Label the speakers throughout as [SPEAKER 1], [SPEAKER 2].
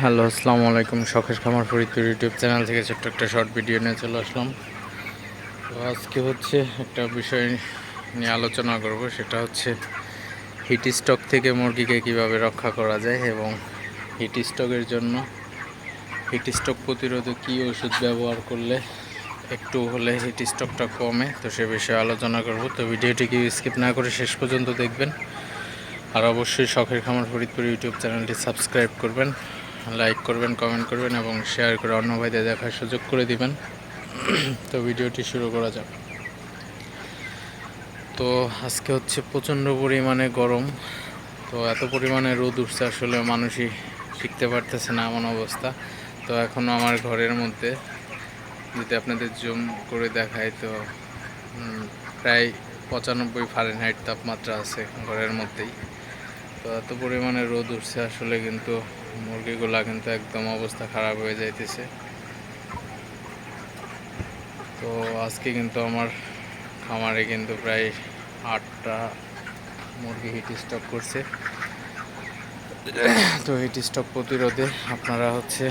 [SPEAKER 1] Hello, আসসালামু আলাইকুম। শখের খামার ফরিদপুর ইউটিউব চ্যানেল থেকে ছোট্ট একটা শর্ট ভিডিও নিয়ে চলে আসলাম। তো আজকে হচ্ছে একটা বিষয় নিয়ে আলোচনা করব, সেটা হচ্ছে হিট স্টক থেকে মুরগিকে কীভাবে রক্ষা করা যায় এবং হিট স্টকের জন্য হিট স্টক প্রতিরোধে কী ওষুধ ব্যবহার করলে একটু হলে হিট স্টকটা কমে, তো সে বিষয়ে আলোচনা করব। তো ভিডিওটি কি স্কিপ না করে শেষ পর্যন্ত দেখবেন। আর অবশ্যই শখের খামার ফরিদপুর ইউটিউব চ্যানেলটি সাবস্ক্রাইব করবেন। লাইক করবেন কমেন্ট করবেন এবং শেয়ার করে অন্য ভাইদের দেখার সুযোগ করে দিবেন। তো ভিডিওটি শুরু করা যাক। তো আজকে হচ্ছে প্রচণ্ড পরিমাণে গরম। তো এত পরিমাণে রোদ উঠছে, আসলে মানুষই শিখতে পারতেছে না এমন অবস্থা। তো এখনও আমার ঘরের মধ্যে যদি আপনাদের জুম করে দেখায় তো প্রায় পঁচানব্বই ফারেনহাইট তাপমাত্রা আছে ঘরের মধ্যেই। তো এত পরিমাণে রোদ উঠছে আসলে কিন্তু মুরগিগুলা কিন্তু একদম অবস্থা খারাপ হয়ে যাইতেছে। তো আজকে কিন্তু আমার খামারে কিন্তু প্রায় আটটা মুরগি হিট স্টক করছে। তো হিট স্টক প্রতিরোধে আপনারা হচ্ছে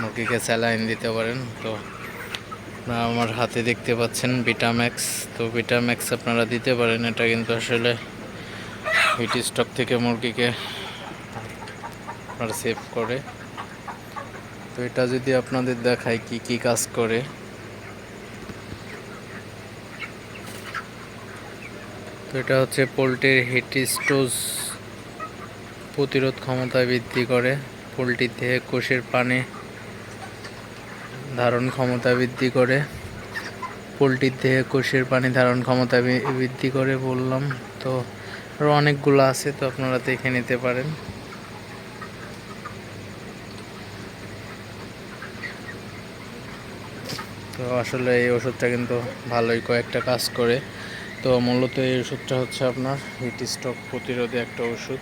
[SPEAKER 1] মুরগিকে স্যালাইন দিতে পারেন। তো আপনারা আমার হাতে দেখতে পাচ্ছেন বিটাম্যাক্স তো বিটাম্যাক্স আপনারা দিতে পারেন, এটা কিন্তু আসলে হিট স্টক থেকে মুরগিকে আপনার সেভ করে। তো এটা যদি আপনাদের দেখায় কি কি কাজ করে। তো এটা হচ্ছে পোলট্রির হিট স্টোজ প্রতিরোধ ক্ষমতা বৃদ্ধি করে। পোলট্রির দেহে কোষের পানি ধারণ ক্ষমতা বৃদ্ধি করে। পোলট্রির দেহে কোষের পানি ধারণ ক্ষমতা বৃদ্ধি করে বললাম। তো আরও অনেকগুলো আছে, তো আপনারা দেখে নিতে পারেন। তো আসলে এই ওষুধটা কিন্তু ভালোই কয়েকটা কাজ করে। তো মূলত এই ওষুধটা হচ্ছে আপনার হিট স্ট্রোক প্রতিরোধে একটা ওষুধ।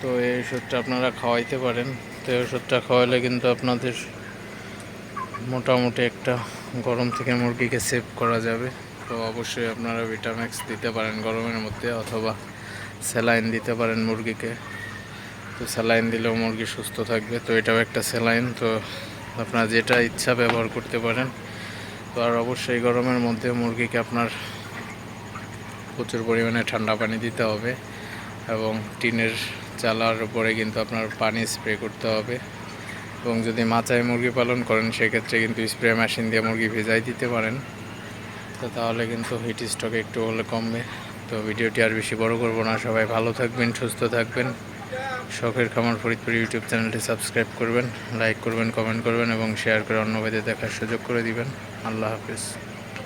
[SPEAKER 1] তো এই ওষুধটা আপনারা খাওয়াইতে পারেন। তো এই ওষুধটা খাওয়ালে কিন্তু আপনাদের মোটামুটি একটা গরম থেকে মুরগিকে সেভ করা যাবে। তো অবশ্যই আপনারা ভিটাম্যাক্স দিতে পারেন গরমের মধ্যে অথবা স্যালাইন দিতে পারেন মুরগিকে। তো স্যালাইন দিলেও মুরগি সুস্থ থাকবে। তো এটাও একটা স্যালাইন তো আপনার যেটা ইচ্ছা ব্যবহার করতে পারেন। তো আর অবশ্যই গরমের মধ্যে মুরগিকে আপনার প্রচুর পরিমাণে ঠান্ডা পানি দিতে হবে এবং টিনের চালার উপরে কিন্তু আপনার পানি স্প্রে করতে হবে। এবং যদি মাচায় মুরগি পালন করেন, সেক্ষেত্রে কিন্তু স্প্রে মেশিন দিয়ে মুরগি ভেজাই দিতে পারেন। তো তাহলে কিন্তু হিট স্টক একটু হলে কমবে। তো ভিডিওটি আর বেশি বড় করব না। সবাই ভালো থাকবেন, সুস্থ থাকবেন। শখের খামার ফরিদপুর ইউটিউব চ্যানেলটি সাবস্ক্রাইব করবেন, লাইক করবেন, কমেন্ট করবেন এবং শেয়ার করে অন্য দেখার সুযোগ করে দিবেন। আল্লাহ হাফিজ।